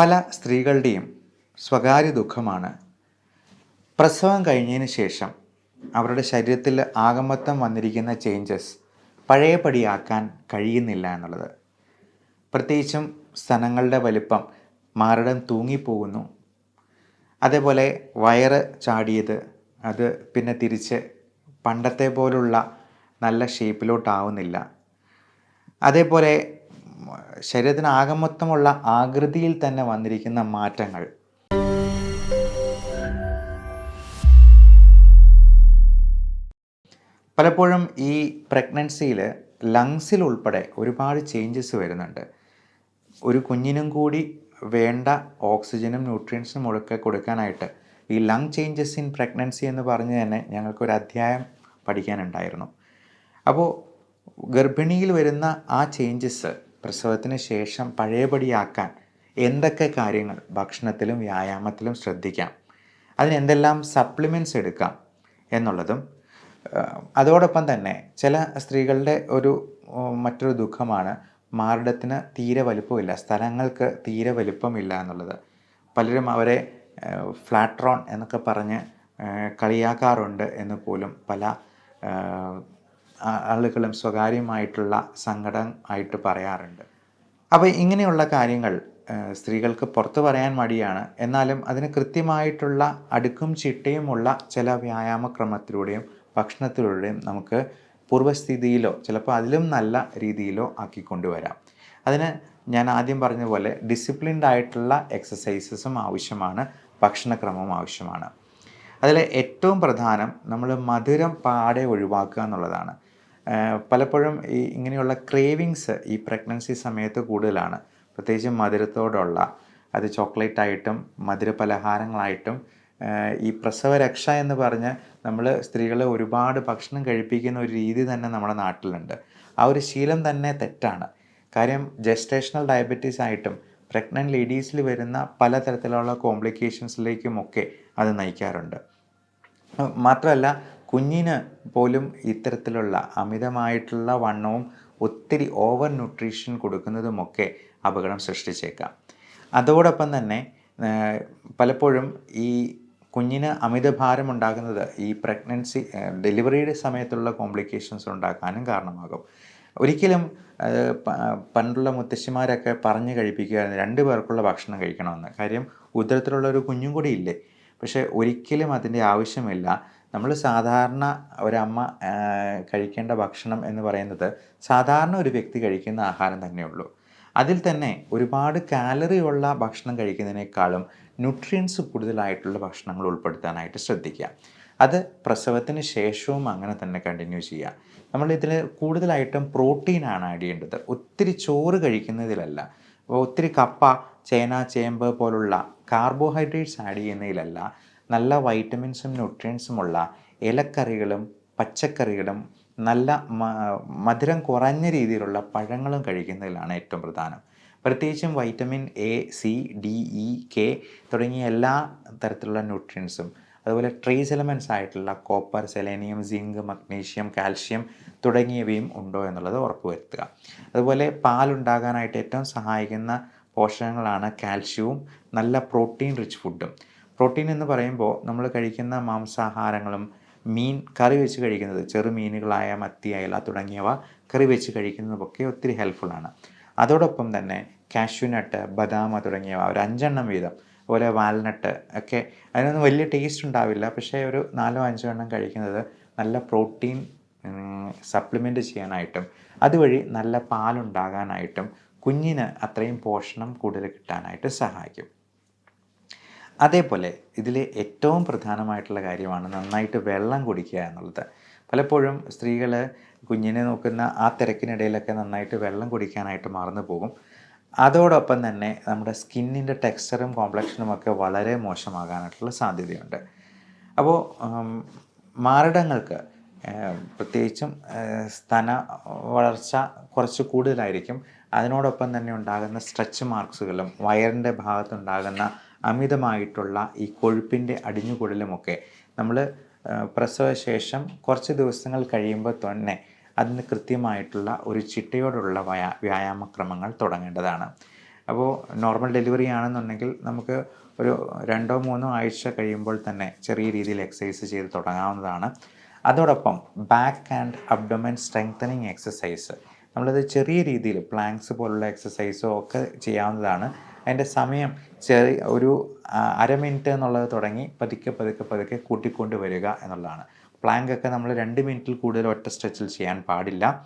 പല സ്ത്രീകളുടെയും സ്വകാര്യ ദുഃഖമാണ്. പ്രസവം കഴിഞ്ഞതിന് ശേഷം അവരുടെ ശരീരത്തിൽ ആകമത്വം വന്നിരിക്കുന്ന ചേഞ്ചസ് പഴയപടിയാക്കാൻ കഴിയുന്നില്ല എന്നുള്ളത്. പ്രത്യേകിച്ചും സ്ഥലങ്ങളുടെ വലിപ്പം മാറിടം തൂങ്ങിപ്പോകുന്നു. അതേപോലെ വയറ് ചാടിയത് അത് പിന്നെ തിരിച്ച് പണ്ടത്തെ പോലുള്ള നല്ല ഷേപ്പിലോട്ടാവുന്നില്ല അതേപോലെ ശരീരത്തിന് ആകമൊത്തമുള്ള ആകൃതിയിൽ തന്നെ വന്നിരിക്കുന്ന മാറ്റങ്ങൾ. പലപ്പോഴും ഈ പ്രഗ്നൻസിയിൽ ലങ്സിൽ ഉൾപ്പെടെ ഒരുപാട് ചേഞ്ചസ് വരുന്നുണ്ട്. ഒരു കുഞ്ഞിനും കൂടി വേണ്ട ഓക്സിജനും ന്യൂട്രിയൻസും ഒക്കെ കൊടുക്കാനായിട്ട് ഈ ലങ് ചേഞ്ചസ് ഇൻ പ്രഗ്നൻസി എന്ന് പറഞ്ഞ് തന്നെ ഞങ്ങൾക്കൊരു അധ്യായം പഠിക്കാനുണ്ടായിരുന്നു. അപ്പോൾ ഗർഭിണിയിൽ വരുന്ന ആ ചേഞ്ചസ് പ്രസവത്തിന് ശേഷം പഴയപടിയാക്കാൻ എന്തൊക്കെ കാര്യങ്ങൾ ഭക്ഷണത്തിലും വ്യായാമത്തിലും ശ്രദ്ധിക്കാം? അതിന് എന്തെല്ലാം സപ്ലിമെന്റ്സ് എടുക്കാം എന്നുള്ളതും അതോടൊപ്പം തന്നെ ചില സ്ത്രീകളുടെ ഒരു മറ്റൊരു ദുഃഖമാണ് മാറിടത്തിന് തീരെ വലുപ്പമില്ല സ്ഥലങ്ങൾക്ക് തീരെ വലുപ്പമില്ല എന്നുള്ളത്. പലരും അവരെ ഫ്ലാട്രോൺ എന്നൊക്കെ പറഞ്ഞ് കളിയാക്കാറുണ്ട് എന്ന് പോലും പല ആളുകളും സ്വകാര്യമായിട്ടുള്ള സങ്കടം ആയിട്ട് പറയാറുണ്ട്. അപ്പോൾ ഇങ്ങനെയുള്ള കാര്യങ്ങൾ സ്ത്രീകൾക്ക് പുറത്തു പറയാൻ മടിയാണ്. എന്നാലും അതിന് കൃത്യമായിട്ടുള്ള അടുക്കും ചിട്ടയുമുള്ള ചില വ്യായാമക്രമത്തിലൂടെയും ഭക്ഷണത്തിലൂടെയും നമുക്ക് പൂർവസ്ഥിതിയിലോ ചിലപ്പോൾ അതിലും നല്ല രീതിയിലോ ആക്കിക്കൊണ്ടുവരാം. അതിന് ഞാൻ ആദ്യം പറഞ്ഞ പോലെ ഡിസിപ്ലിൻഡ് ആയിട്ടുള്ള എക്സസൈസസും ആവശ്യമാണ് ഭക്ഷണക്രമവും ആവശ്യമാണ്. അതിൽ ഏറ്റവും പ്രധാനം നമ്മൾ മധുരം പാടെ ഒഴിവാക്കുക എന്നുള്ളതാണ്. പലപ്പോഴും ഈ ഇങ്ങനെയുള്ള ക്രേവിങ്സ് ഈ പ്രഗ്നൻസി സമയത്ത് കൂടുതലാണ്. പ്രത്യേകിച്ച് മധുരത്തോടുള്ള അത് ചോക്ലേറ്റ് ആയിട്ടും മധുര പലഹാരങ്ങളായിട്ടും ഈ പ്രസവരക്ഷ എന്ന് പറഞ്ഞ് നമ്മൾ സ്ത്രീകളെ ഒരുപാട് ഭക്ഷണം കഴിപ്പിക്കുന്ന ഒരു രീതി തന്നെ നമ്മുടെ നാട്ടിലുണ്ട്. ആ ഒരു ശീലം തന്നെ തെറ്റാണ്. കാര്യം ജസ്റ്റേഷണൽ ഡയബറ്റീസ് ആയിട്ടും പ്രഗ്നന്റ് ലേഡീസിൽ വരുന്ന പലതരത്തിലുള്ള കോംപ്ലിക്കേഷൻസിലേക്കുമൊക്കെ അത് നയിക്കാറുണ്ട്. മാത്രമല്ല കുഞ്ഞിന് പോലും ഇത്തരത്തിലുള്ള അമിതമായിട്ടുള്ള വണ്ണവും ഒത്തിരി ഓവർ ന്യൂട്രീഷൻ കൊടുക്കുന്നതുമൊക്കെ അപകടം സൃഷ്ടിച്ചേക്കാം. അതോടൊപ്പം തന്നെ പലപ്പോഴും ഈ കുഞ്ഞിന് അമിതഭാരം ഉണ്ടാകുന്നത് ഈ പ്രഗ്നൻസി ഡെലിവറിയുടെ സമയത്തുള്ള കോംപ്ലിക്കേഷൻസ് ഉണ്ടാക്കാനും കാരണമാകും. ഒരിക്കലും പണ്ടുള്ള മുത്തശ്ശിമാരൊക്കെ പറഞ്ഞു കഴിപ്പിക്കുകയായിരുന്നു രണ്ട് പേർക്കുള്ള ഭക്ഷണം കഴിക്കണമെന്ന്. കാര്യം ഉദരത്തിലുള്ള ഒരു കുഞ്ഞും കൂടി ഇല്ലേ? പക്ഷേ ഒരിക്കലും അതിന്റെ ആവശ്യമില്ല. നമ്മൾ സാധാരണ ഒരമ്മ കഴിക്കേണ്ട ഭക്ഷണം എന്ന് പറയുന്നത് സാധാരണ ഒരു വ്യക്തി കഴിക്കുന്ന ആഹാരം തന്നെയുള്ളൂ അതിൽ തന്നെ ഒരുപാട് കാലറി ഉള്ള ഭക്ഷണം കഴിക്കുന്നതിനേക്കാളും ന്യൂട്രിയൻസ് കൂടുതലായിട്ടുള്ള ഭക്ഷണങ്ങൾ ഉൾപ്പെടുത്താനായിട്ട് ശ്രദ്ധിക്കുക. അത് പ്രസവത്തിന് ശേഷവും അങ്ങനെ തന്നെ കണ്ടിന്യൂ ചെയ്യുക. നമ്മൾ ഇതിൽ കൂടുതലായിട്ടും പ്രോട്ടീനാണ് ആഡ് ചെയ്യേണ്ടത്. ഒത്തിരി ചോറ് കഴിക്കുന്നതിലല്ല. ഒത്തിരി കപ്പ ചേന ചേമ്പ് പോലുള്ള കാർബോഹൈഡ്രേറ്റ്സ് ആഡ് ചെയ്യുന്നതിലല്ല നല്ല വൈറ്റമിൻസും ന്യൂട്രിയൻസുമുള്ള ഇലക്കറികളും പച്ചക്കറികളും നല്ല മധുരം കുറഞ്ഞ രീതിയിലുള്ള പഴങ്ങളും കഴിക്കുന്നതിലാണ് ഏറ്റവും പ്രധാനം. പ്രത്യേകിച്ചും vitamin A C D E K തുടങ്ങിയ എല്ലാ തരത്തിലുള്ള ന്യൂട്രിയൻസും അതുപോലെ ട്രേസ് എലമെൻസ് ആയിട്ടുള്ള copper selenium zinc magnesium calcium തുടങ്ങിയവയും ഉണ്ടോ എന്നുള്ളത് ഉറപ്പുവരുത്തുക. അതുപോലെ പാലുണ്ടാകാനായിട്ട് ഏറ്റവും സഹായിക്കുന്ന പോഷകങ്ങളാണ് കാൽഷ്യവും നല്ല പ്രോട്ടീൻ റിച്ച് ഫുഡും പ്രോട്ടീൻ എന്ന് പറയുമ്പോൾ നമ്മൾ കഴിക്കുന്ന മാംസാഹാരങ്ങളും മീൻ കറി വെച്ച് കഴിക്കുന്നത് ചെറുമീനുകളായ മത്തി അയല തുടങ്ങിയവ കറി വെച്ച് കഴിക്കുന്നതൊക്കെ ഒത്തിരി ഹെൽപ്ഫുള്ളാണ് അതോടൊപ്പം തന്നെ കാഷ്യൂനട്ട് ബദാമ തുടങ്ങിയവ ഒരു അഞ്ചെണ്ണം വീതം. അതുപോലെ വാൽനട്ട് ഒക്കെ അതിനൊന്നും വലിയ ടേസ്റ്റ് ഉണ്ടാവില്ല പക്ഷേ ഒരു നാലോ അഞ്ചോ എണ്ണം കഴിക്കുന്നത് നല്ല പ്രോട്ടീൻ സപ്ലിമെന്റ് ചെയ്യാനായിട്ടും അതുവഴി നല്ല പാലുണ്ടാകാനായിട്ടും കുഞ്ഞിന് അത്രയും പോഷണം കൂടുതൽ കിട്ടാനായിട്ട് സഹായിക്കും. അതേപോലെ ഇതിൽ ഏറ്റവും പ്രധാനമായിട്ടുള്ള കാര്യമാണ് നന്നായിട്ട് വെള്ളം കുടിക്കുക എന്നുള്ളത്. പലപ്പോഴും സ്ത്രീകൾ കുഞ്ഞിനെ നോക്കുന്ന ആ തിരക്കിനിടയിലൊക്കെ നന്നായിട്ട് വെള്ളം കുടിക്കാനായിട്ട് മറന്നു പോകും. അതോടൊപ്പം തന്നെ നമ്മുടെ സ്കിന്നിന്റെ ടെക്സ്ചറും കോംപ്ലക്ഷനും ഒക്കെ വളരെ മോശമാകാനായിട്ടുള്ള സാധ്യതയുണ്ട്. അപ്പോൾ മാരടങ്ങൾക്ക് പ്രത്യേകിച്ചും സ്തന വളർച്ച കുറച്ച് കൂടുതലായിരിക്കും. അതിനോടൊപ്പം തന്നെ ഉണ്ടാകുന്ന സ്ട്രെച്ച് മാർക്സുകളും വയറിന്റെ ഭാഗത്തുണ്ടാകുന്ന അമിതമായിട്ടുള്ള ഈ കൊഴുപ്പിന്റെ അടിഞ്ഞുകൂടലുമൊക്കെ നമ്മൾ പ്രസവശേഷം കുറച്ച് ദിവസങ്ങൾ കഴിയുമ്പോൾ തന്നെ അതിന് കൃത്യമായിട്ടുള്ള ഒരു ചിട്ടയോടുള്ള വയ വ്യായാമക്രമങ്ങൾ തുടങ്ങേണ്ടതാണ്. അപ്പോൾ നോർമൽ ഡെലിവറി ആണെന്നുണ്ടെങ്കിൽ നമുക്ക് ഒരു രണ്ടോ മൂന്നോ ആഴ്ച കഴിയുമ്പോൾ തന്നെ ചെറിയ രീതിയിൽ എക്സസൈസ് ചെയ്ത് തുടങ്ങാവുന്നതാണ്. അതോടൊപ്പം back and abdomen strengthening exercise. നമ്മളത് ചെറിയ രീതിയിൽ പ്ലാങ്ക്സ് പോലുള്ള എക്സസൈസോ ഒക്കെ ചെയ്യാവുന്നതാണ്. അതിന്റെ സമയം ചെറിയ ഒരു അര മിനിറ്റ് എന്നുള്ളത് തുടങ്ങി പതുക്കെ പതുക്കെ പതുക്കെ കൂട്ടിക്കൊണ്ട് വരിക എന്നുള്ളതാണ്. പ്ലാങ്ക് ഒക്കെ നമ്മൾ രണ്ട് മിനിറ്റിൽ കൂടുതൽ ഒറ്റ സ്ട്രെച്ചിൽ ചെയ്യാൻ പാടില്ല.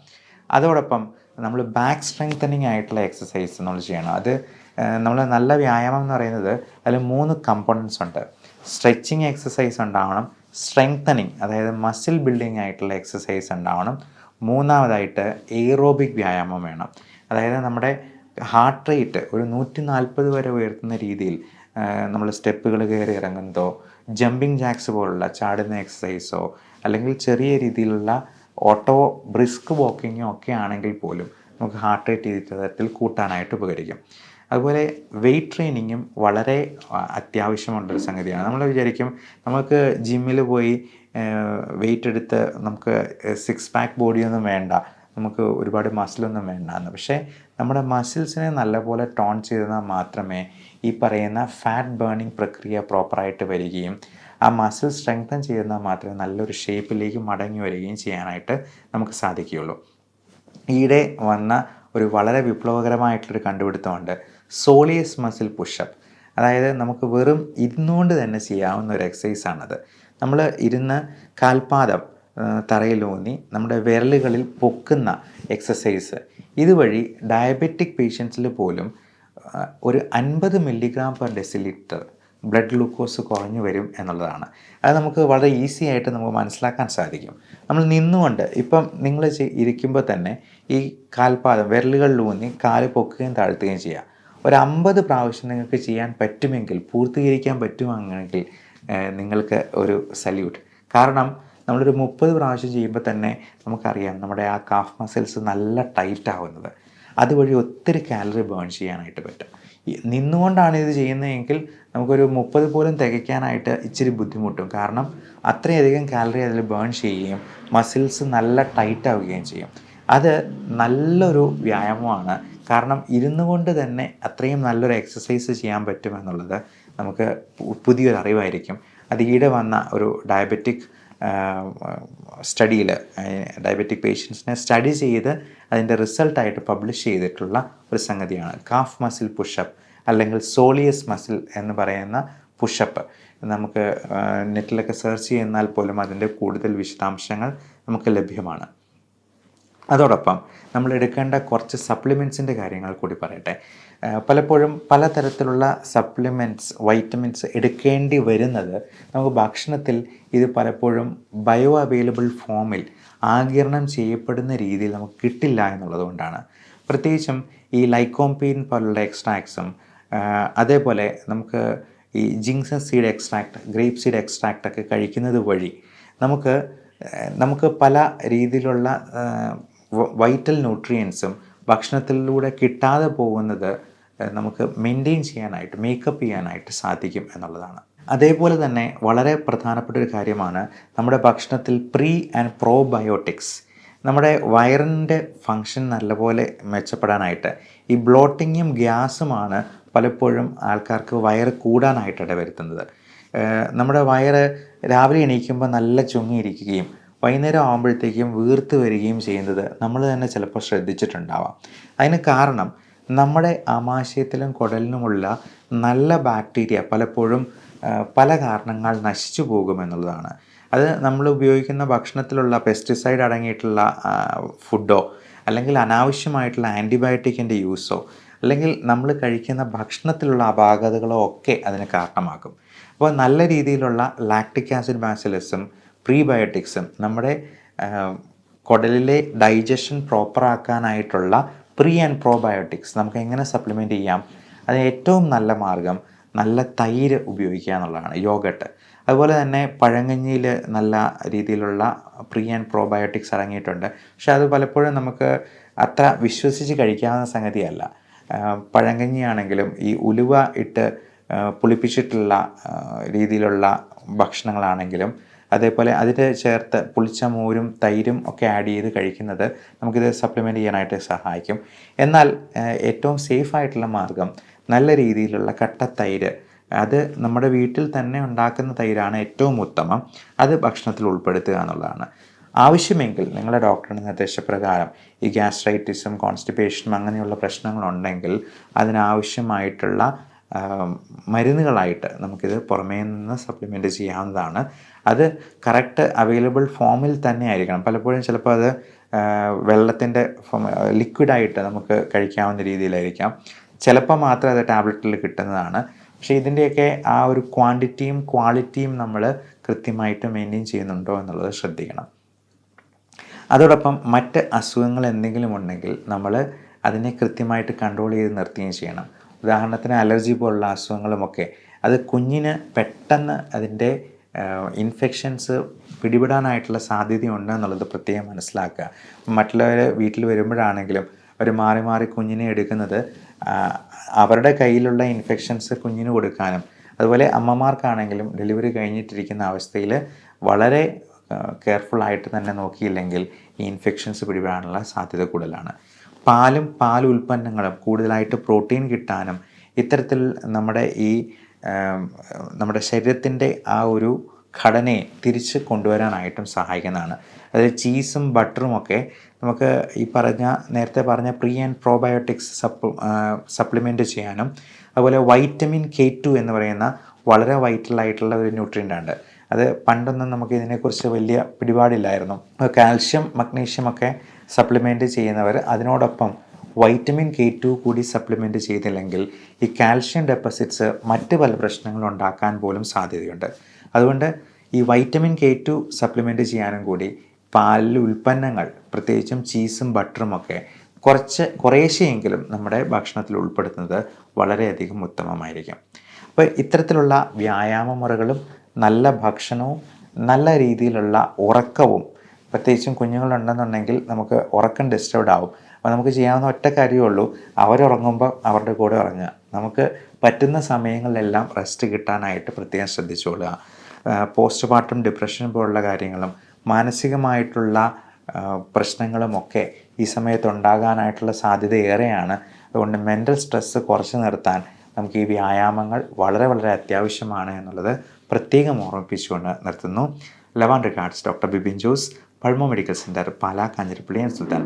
അതോടൊപ്പം നമ്മൾ ബാക്ക് സ്ട്രെങ്തനിങ് ആയിട്ടുള്ള എക്സസൈസ് നമ്മൾ ചെയ്യണം. അത് നമ്മൾ നല്ല വ്യായാമം എന്ന് പറയുന്നത് അതിൽ മൂന്ന് കമ്പോണൻസ് ഉണ്ട്. സ്ട്രെച്ചിങ് എക്സസൈസ് ഉണ്ടാവണം. സ്ട്രെങ്തനിങ് അതായത് മസിൽ ബിൽഡിംഗ് ആയിട്ടുള്ള എക്സസൈസ് ഉണ്ടാവണം. മൂന്നാമതായിട്ട് എയ്റോബിക് വ്യായാമം വേണം. അതായത് നമ്മുടെ ഹാർട്ട് റേറ്റ് ഒരു നൂറ്റി നാൽപ്പത് വരെ ഉയർത്തുന്ന രീതിയിൽ നമ്മൾ സ്റ്റെപ്പുകൾ കയറി ഇറങ്ങുന്നതോ ജമ്പിങ് ജാക്സ് പോലുള്ള ചാടുന്ന എക്സസൈസോ അല്ലെങ്കിൽ ചെറിയ രീതിയിലുള്ള ഓട്ടോ ബ്രിസ്ക് വാക്കിങ്ങോ ഒക്കെ ആണെങ്കിൽ പോലും നമുക്ക് ഹാർട്ട് റേറ്റ് തരത്തിൽ കൂട്ടാനായിട്ട് ഉപകരിക്കും. അതുപോലെ വെയിറ്റ് ട്രെയിനിങ്ങും വളരെ അത്യാവശ്യമുള്ളൊരു സംഗതിയാണ്. നമ്മൾ വിചാരിക്കും നമുക്ക് ജിമ്മിൽ പോയി വെയിറ്റ് എടുത്ത് നമുക്ക് സിക്സ് പാക്ക് ബോഡിയൊന്നും വേണ്ട. നമുക്ക് ഒരുപാട് മസിലൊന്നും വേണ്ടാന്ന്. പക്ഷേ നമ്മുടെ മസിൽസിനെ നല്ലപോലെ ടോൺ ചെയ്താൽ മാത്രമേ ഈ പറയുന്ന ഫാറ്റ് ബേണിംഗ് പ്രക്രിയ പ്രോപ്പറായിട്ട് വരികയും ആ മസിൽ സ്ട്രെങ്തൻ ചെയ്താൽ മാത്രമേ നല്ലൊരു ഷേപ്പിലേക്ക് മടങ്ങി വരികയും ചെയ്യാനായിട്ട് നമുക്ക് സാധിക്കുകയുള്ളൂ. ഈയിടെ വന്ന ഒരു വളരെ വിപ്ലവകരമായിട്ടുള്ളൊരു കണ്ടുപിടുത്തമുണ്ട്. സോളിയസ് മസിൽ പുഷപ്പ് അതായത് നമുക്ക് വെറും ഇരുന്നുകൊണ്ട് തന്നെ ചെയ്യാവുന്ന ഒരു എക്സസൈസാണത് നമ്മൾ ഇരുന്ന് കാൽപാദം തറയിലൂന്നി നമ്മുടെ വിരലുകളിൽ പൊക്കുന്ന എക്സസൈസ് ഇതുവഴി ഡയബറ്റിക് പേഷ്യൻസിൽ പോലും ഒരു അൻപത് milligram per decilitre blood glucose കുറഞ്ഞു വരും എന്നുള്ളതാണ്. അത് നമുക്ക് വളരെ ഈസി ആയിട്ട് നമുക്ക് മനസ്സിലാക്കാൻ സാധിക്കും. നമ്മൾ നിന്നുകൊണ്ട് ഇപ്പം നിങ്ങൾ ഇരിക്കുമ്പോൾ തന്നെ ഈ കാൽപാദം വിരലുകളിലൂന്നി കാൽ പൊക്കുകയും താഴ്ത്തുകയും ചെയ്യാം. ഒരു അമ്പത് പ്രാവശ്യം നിങ്ങൾക്ക് ചെയ്യാൻ പറ്റുമെങ്കിൽ പൂർത്തീകരിക്കാൻ പറ്റുമെങ്കിൽ നിങ്ങൾക്ക് ഒരു സല്യൂട്ട് കാരണം നമ്മളൊരു മുപ്പത് പ്രാവശ്യം ചെയ്യുമ്പോൾ തന്നെ നമുക്കറിയാം നമ്മുടെ ആ കാഫ് മസിൽസ് നല്ല ടൈറ്റ് ആവുന്നത്. അതുവഴി ഒത്തിരി കാലറി ബേൺ ചെയ്യാനായിട്ട് പറ്റും. നിന്നുകൊണ്ടാണ് ഇത് ചെയ്യുന്നതെങ്കിൽ നമുക്കൊരു മുപ്പത് പോലും തികയ്ക്കാനായിട്ട് ഇച്ചിരി ബുദ്ധിമുട്ടും. കാരണം അത്രയധികം കാലറി അതിൽ ബേൺ ചെയ്യുകയും മസിൽസ് നല്ല ടൈറ്റ് ആവുകയും ചെയ്യും. അത് നല്ലൊരു വ്യായാമമാണ്. കാരണം ഇരുന്നു കൊണ്ട് തന്നെ അത്രയും നല്ലൊരു എക്സസൈസ് ചെയ്യാൻ പറ്റുമെന്നുള്ളത് നമുക്ക് പുതിയൊരു അറിവായിരിക്കും അത് ഈടെ വന്ന ഒരു ഡയബറ്റിക് സ്റ്റഡിയിൽ ഡയബറ്റിക് പേഷ്യൻസിനെ സ്റ്റഡി ചെയ്ത് അതിന്റെ റിസൾട്ടായിട്ട് പബ്ലിഷ് ചെയ്തിട്ടുള്ള ഒരു സംഗതിയാണ്. കാഫ് മസിൽ പുഷപ്പ് അല്ലെങ്കിൽ സോളിയസ് മസിൽ എന്ന് പറയുന്ന പുഷപ്പ് നമുക്ക് നെറ്റിലൊക്കെ സെർച്ച് ചെയ്യുന്നാൽ പോലും അതിന്റെ കൂടുതൽ വിശദാംശങ്ങൾ നമുക്ക് ലഭ്യമാണ്. അതോടൊപ്പം നമ്മൾ എടുക്കേണ്ട കുറച്ച് സപ്ലിമെൻസിന്റെ കാര്യങ്ങൾ കൂടി പറയട്ടെ. പലപ്പോഴും പലതരത്തിലുള്ള സപ്ലിമെന്റ്സ് വൈറ്റമിൻസ് എടുക്കേണ്ടി വരുന്നത് നമുക്ക് ഭക്ഷണത്തിൽ ഇത് പലപ്പോഴും ബയോ അവൈലബിൾ ഫോമിൽ ആകിരണം ചെയ്യപ്പെടുന്ന രീതിയിൽ നമുക്ക് കിട്ടില്ല എന്നുള്ളതുകൊണ്ടാണ് പ്രത്യേകിച്ചും ഈ ലൈക്കോംപീൻ പോലുള്ള എക്സ്ട്രാക്ട്സും അതേപോലെ നമുക്ക് ഈ ginseng seed extract grape seed extract ഒക്കെ കഴിക്കുന്നത് വഴി നമുക്ക് നമുക്ക് പല രീതിയിലുള്ള വൈറ്റൽ ന്യൂട്രിയൻസും ഭക്ഷണത്തിലൂടെ കിട്ടാതെ പോകുന്നത് നമുക്ക് മെയിന്റെയിൻ ചെയ്യാനായിട്ട് മേക്കപ്പ് ചെയ്യാനായിട്ട് സാധിക്കും എന്നുള്ളതാണ്. അതേപോലെ തന്നെ വളരെ പ്രധാനപ്പെട്ട ഒരു കാര്യമാണ് നമ്മുടെ ഭക്ഷണത്തിൽ പ്രീ ആൻഡ് പ്രോബയോട്ടിക്സ് നമ്മുടെ വയറിന്റെ ഫങ്ഷൻ നല്ലപോലെ മെച്ചപ്പെടാനായിട്ട് ഈ ബ്ലോട്ടിങ്ങും ഗ്യാസുമാണ് പലപ്പോഴും ആൾക്കാർക്ക് വയറ് കൂടാനായിട്ട് ഇടവരുത്തുന്നത്. നമ്മുടെ വയറ് രാവിലെ എണീക്കുമ്പോൾ നല്ല ചുങ്ങിയിരിക്കുകയും വൈകുന്നേരം ആകുമ്പോഴത്തേക്കും വീർത്ത് വരികയും ചെയ്യുന്നത് നമ്മൾ തന്നെ ചിലപ്പോൾ ശ്രദ്ധിച്ചിട്ടുണ്ടാവാം. അതിന് കാരണം നമ്മുടെ ആമാശയത്തിലും കുടലിനുമുള്ള നല്ല ബാക്ടീരിയ പലപ്പോഴും പല കാരണങ്ങൾ നശിച്ചു പോകുമെന്നുള്ളതാണ് അത് നമ്മൾ ഉപയോഗിക്കുന്ന ഭക്ഷണത്തിലുള്ള പെസ്റ്റിസൈഡ് അടങ്ങിയിട്ടുള്ള ഫുഡോ അല്ലെങ്കിൽ അനാവശ്യമായിട്ടുള്ള ആന്റിബയോട്ടിക്കിന്റെ യൂസോ അല്ലെങ്കിൽ നമ്മൾ കഴിക്കുന്ന ഭക്ഷണത്തിലുള്ള അപാകതകളോ ഒക്കെ അതിന് കാരണമാകും. അപ്പോൾ നല്ല രീതിയിലുള്ള ലാക്ടിക് ആസിഡ് ബാസിലസും പ്രീബയോട്ടിക്സും നമ്മുടെ കുടലിലെ ഡൈജഷൻ പ്രോപ്പറാക്കാനായിട്ടുള്ള പ്രീ ആൻഡ് പ്രോബയോട്ടിക്സ് നമുക്ക് എങ്ങനെ സപ്ലിമെന്റ് ചെയ്യാം? അതിന് ഏറ്റവും നല്ല മാർഗം നല്ല തൈര് ഉപയോഗിക്കുക എന്നുള്ളതാണ് യോഗട്ട്. അതുപോലെ തന്നെ പഴങ്കഞ്ഞിയിൽ നല്ല രീതിയിലുള്ള പ്രീ ആൻഡ് പ്രോബയോട്ടിക്സ് അടങ്ങിയിട്ടുണ്ട്. പക്ഷെ അത് പലപ്പോഴും നമുക്ക് അത്ര വിശ്വസിച്ച് കഴിക്കാവുന്ന സംഗതിയല്ല. പഴങ്കഞ്ഞിയാണെങ്കിലും ഈ ഉലുവ ഇട്ട് പുളിപ്പിച്ചിട്ടുള്ള രീതിയിലുള്ള ഭക്ഷണങ്ങളാണെങ്കിലും അതേപോലെ അതിന് ചേർത്ത് പുളിച്ച മോരും തൈരും ഒക്കെ ആഡ് ചെയ്ത് കഴിക്കുന്നത് നമുക്കിത് സപ്ലിമെന്റ് ചെയ്യാനായിട്ട് സഹായിക്കും. എന്നാൽ ഏറ്റവും സേഫ് ആയിട്ടുള്ള മാർഗം നല്ല രീതിയിലുള്ള കട്ട തൈര്. അത് നമ്മുടെ വീട്ടിൽ തന്നെ ഉണ്ടാക്കുന്ന തൈരാണ് ഏറ്റവും ഉത്തമം. അത് ഭക്ഷണത്തിൽ ഉൾപ്പെടുത്തുക എന്നുള്ളതാണ്. ആവശ്യമെങ്കിൽ നിങ്ങളുടെ ഡോക്ടറുടെ നിർദ്ദേശപ്രകാരം ഈ ഗ്യാസ്ട്രൈറ്റിസും കോൺസ്റ്റിപ്പേഷനും അങ്ങനെയുള്ള പ്രശ്നങ്ങളുണ്ടെങ്കിൽ അതിനാവശ്യമായിട്ടുള്ള മരുന്നുകളായിട്ട് നമുക്കിത് പുറമേ നിന്ന് സപ്ലിമെന്റ് ചെയ്യാവുന്നതാണ്. അത് കറക്റ്റ് അവൈലബിൾ ഫോമിൽ തന്നെ ആയിരിക്കണം. പലപ്പോഴും ചിലപ്പോൾ അത് വെള്ളത്തിന്റെ ലിക്വിഡായിട്ട് നമുക്ക് കഴിക്കാവുന്ന രീതിയിലായിരിക്കാം. ചിലപ്പോൾ മാത്രം അത് ടാബ്ലറ്റിൽ കിട്ടുന്നതാണ്. പക്ഷേ ഇതിന്റെയൊക്കെ ആ ഒരു ക്വാണ്ടിറ്റിയും ക്വാളിറ്റിയും നമ്മൾ കൃത്യമായിട്ട് മെയിന്റെയിൻ ചെയ്യുന്നുണ്ടോ എന്നുള്ളത് ശ്രദ്ധിക്കണം. അതോടൊപ്പം മറ്റ് അസുഖങ്ങൾ എന്തെങ്കിലും ഉണ്ടെങ്കിൽ നമ്മൾ അതിനെ കൃത്യമായിട്ട് കൺട്രോൾ ചെയ്ത് നിർത്തുകയും ചെയ്യണം. ഉദാഹരണത്തിന് അലർജി പോലുള്ള അസുഖങ്ങളുമൊക്കെ. അത് കുഞ്ഞിന് പെട്ടെന്ന് അതിന്റെ ഇൻഫെക്ഷൻസ് പിടിപെടാനായിട്ടുള്ള സാധ്യതയുണ്ട് എന്നുള്ളത് പ്രത്യേകം മനസ്സിലാക്കുക. മറ്റുള്ളവർ വീട്ടിൽ വരുമ്പോഴാണെങ്കിലും അവർ മാറി മാറി കുഞ്ഞിനെ എടുക്കുന്നത് അവരുടെ കയ്യിലുള്ള ഇൻഫെക്ഷൻസ് കുഞ്ഞിന് കൊടുക്കാനും അതുപോലെ അമ്മമാർക്കാണെങ്കിലും ഡെലിവറി കഴിഞ്ഞിട്ടിരിക്കുന്ന അവസ്ഥയിൽ വളരെ കെയർഫുൾ ആയിട്ട് തന്നെ നോക്കിയില്ലെങ്കിൽ ഈ ഇൻഫെക്ഷൻസ് പിടിപെടാനുള്ള സാധ്യത കൂടുതലാണ്. പാലും പാൽ ഉൽപ്പന്നങ്ങളും കൂടുതലായിട്ട് പ്രോട്ടീൻ കിട്ടാനും ഇത്തരത്തിൽ നമ്മുടെ ഈ നമ്മുടെ ശരീരത്തിന്റെ ആ ഒരു ഘടനയെ തിരിച്ച് കൊണ്ടുവരാനായിട്ടും സഹായിക്കുന്നതാണ്. അതായത് ചീസും ബട്ടറും ഒക്കെ നമുക്ക് ഈ പറഞ്ഞ നേരത്തെ പറഞ്ഞ പ്രീ ആൻഡ് പ്രോബയോട്ടിക്സ് സപ്ലിമെന്റ് ചെയ്യാനും അതുപോലെ വൈറ്റമിൻ കെ ടു എന്ന് പറയുന്ന വളരെ വൈറ്റൽ ആയിട്ടുള്ള ഒരു ന്യൂട്രിയന്റ് ആണ്. അത് പണ്ടൊന്നും നമുക്ക് ഇതിനെക്കുറിച്ച് വലിയ പിടിപാടില്ലായിരുന്നു. കാൽഷ്യം മഗ്നീഷ്യം ഒക്കെ സപ്ലിമെന്റ് ചെയ്യുന്നവർ അതിനോടൊപ്പം വൈറ്റമിൻ കെ ടു കൂടി സപ്ലിമെന്റ് ചെയ്തില്ലെങ്കിൽ ഈ കാൽഷ്യം ഡെപ്പോസിറ്റ്സ് മറ്റ് പല പ്രശ്നങ്ങളും ഉണ്ടാക്കാൻ പോലും സാധ്യതയുണ്ട്. അതുകൊണ്ട് ഈ വൈറ്റമിൻ കെ ടു സപ്ലിമെന്റ് ചെയ്യാനും കൂടി പാലിൽ ഉൽപ്പന്നങ്ങൾ പ്രത്യേകിച്ചും ചീസും ബട്ടറും ഒക്കെ കുറച്ച് കുറേശ്ശെയെങ്കിലും നമ്മുടെ ഭക്ഷണത്തിൽ ഉൾപ്പെടുത്തുന്നത് വളരെയധികം ഉത്തമമായിരിക്കും. അപ്പോൾ ഇത്തരത്തിലുള്ള വ്യായാമ മുറകളും നല്ല ഭക്ഷണവും നല്ല രീതിയിലുള്ള ഉറക്കവും പ്രത്യേകിച്ചും കുഞ്ഞുങ്ങളുണ്ടെന്നുണ്ടെങ്കിൽ നമുക്ക് ഉറക്കം ഡിസ്റ്റർബ്ഡ് ആവും. അപ്പോൾ നമുക്ക് ചെയ്യാവുന്ന ഒറ്റ കാര്യമേ ഉള്ളൂ അവരുറങ്ങുമ്പോൾ അവരുടെ കൂടെ ഉറങ്ങുക. നമുക്ക് പറ്റുന്ന സമയങ്ങളിലെല്ലാം റെസ്റ്റ് കിട്ടാനായിട്ട് പ്രത്യേകം ശ്രദ്ധിച്ചുകൊള്ളുക പോസ്റ്റ് പാർട്ടം ഡിപ്രഷൻ പോലുള്ള കാര്യങ്ങളും മാനസികമായിട്ടുള്ള പ്രശ്നങ്ങളുമൊക്കെ ഈ സമയത്ത് ഉണ്ടാകാനായിട്ടുള്ള സാധ്യത ഏറെയാണ്. അതുകൊണ്ട് മെന്റൽ സ്ട്രെസ്സ് കുറച്ച് നിർത്താൻ നമുക്ക് ഈ വ്യായാമങ്ങൾ വളരെ വളരെ അത്യാവശ്യമാണ് എന്നുള്ളത് പ്രത്യേകം ഓർമ്മിപ്പിച്ചുകൊണ്ട് നിർത്തുന്നു. Love and regards doctor Bibin Jose pulmo medical centre Pala Kanjirappally and Sultan